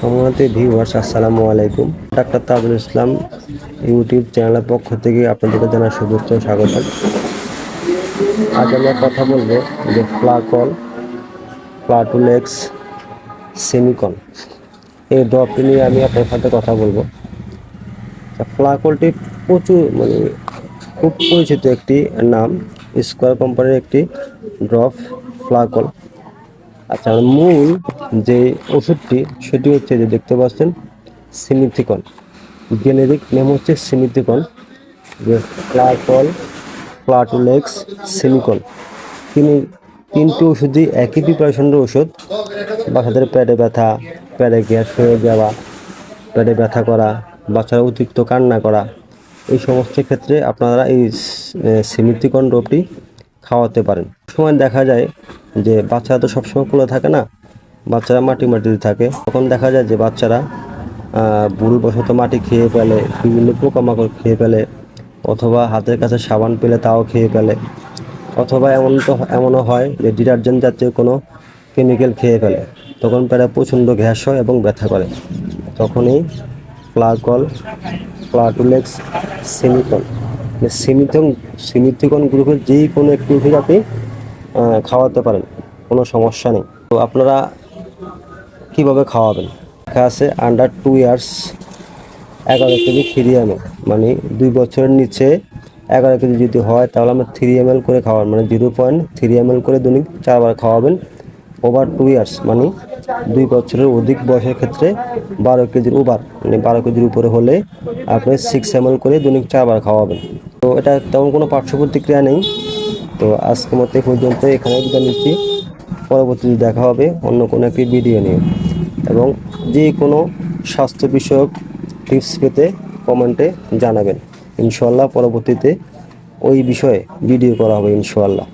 সম্মানিত ভিউয়ার্স আসসালামু আলাইকুম। ডাক্তার তাজুল ইসলাম ইউটিউব চ্যানেলের পক্ষ থেকে আপনাদেরকে জানার শুভেচ্ছা স্বাগত। আজ আমরা কথা বলব যে ফ্লাকল প্লাটুলেক্স সেমিকল। এই ড্রপটি নিয়ে আমি আপনার সাথে কথা বলব। ফ্লাকলটি প্রচুর মানে খুব পরিচিত একটি নাম। স্কোয়ার কোম্পানির একটি ড্রপ ফ্লাকল। আচ্ছা মূল যে ওষুধটি, সেটি হচ্ছে যে দেখতে পাচ্ছেন সিমিথিকন জেনেরিক নেম হচ্ছে সিমিথিকন যে প্লাকল প্লাটুলেক্স সিমিকন তিনি তিনটি ওষুধই একই প্রিপারেশনের ওষুধ। বাচ্চাদের পেটে ব্যথা, পেটে গ্যাস হয়ে যাওয়া, পেটে ব্যথা করা, বাচ্চারা অতিরিক্ত কান্না করা। এই সমস্ত ক্ষেত্রে আপনারা এই সিমিথিকন ড্রপটি খাওয়াতে পারেন। সময় দেখা যায় যে বাচ্চারা তো সবসময় কোলে থাকে না, বাচ্চারা মাটি মাটিতে থাকে। তখন দেখা যায় যে বাচ্চারা ভুলবশত মাটি খেয়ে ফেলে, বিভিন্ন পোকামাকড় খেয়ে ফেলে, অথবা হাতের কাছে সাবান পেলে তাও খেয়ে ফেলে, অথবা এমন তো, এমনও হয় যে ডিটারজেন্ট জাতীয় কোনো কেমিক্যাল খেয়ে ফেলে। তখন পেটে প্রচণ্ড গ্যাস হয় এবং ব্যথা করে। তখনই প্লাকল প্লাটুলেক্স সিমিকন সিমিথন সিমিথিকন গ্রুপের যেই কোনো একটি ওষুধ আপনি খাওয়াতে পারেন, কোনো সমস্যা নেই। তো আপনারা কীভাবে খাওয়াবেন? লেখা আছে আন্ডার টু ইয়ার্স এগারো কেজি থ্রি এম মানে দুই বছরের নিচে এগারো কেজি যদি হয়, তাহলে আমরা থ্রি এম করে খাওয়ান। মানে জিরো পয়েন্ট থ্রি এম করে দৈনিক চারবার খাওয়াবেন। ওভার টু ইয়ার্স মানে দুই বছরের অধিক বয়সের ক্ষেত্রে বারো কেজির ওভার মানে বারো কেজির উপরে হলে আপনি সিক্স এম করে দৈনিক চারবার খাওয়াবেন। তো এটা তেমন কোনো পার্শ্ব প্রতিক্রিয়া নেই। তো আজকের মতো পর্যন্ত এখানে বিদায় নিচ্ছি। পরবর্তীতে দেখা হবে অন্য কোনো একটি ভিডিও নিয়ে। এবং যে কোনো স্বাস্থ্য বিষয়ক টিপস পেতে কমেন্টে জানাবেন। ইনশাল্লাহ পরবর্তীতে ওই বিষয়ে ভিডিও করা হবে ইনশাল্লাহ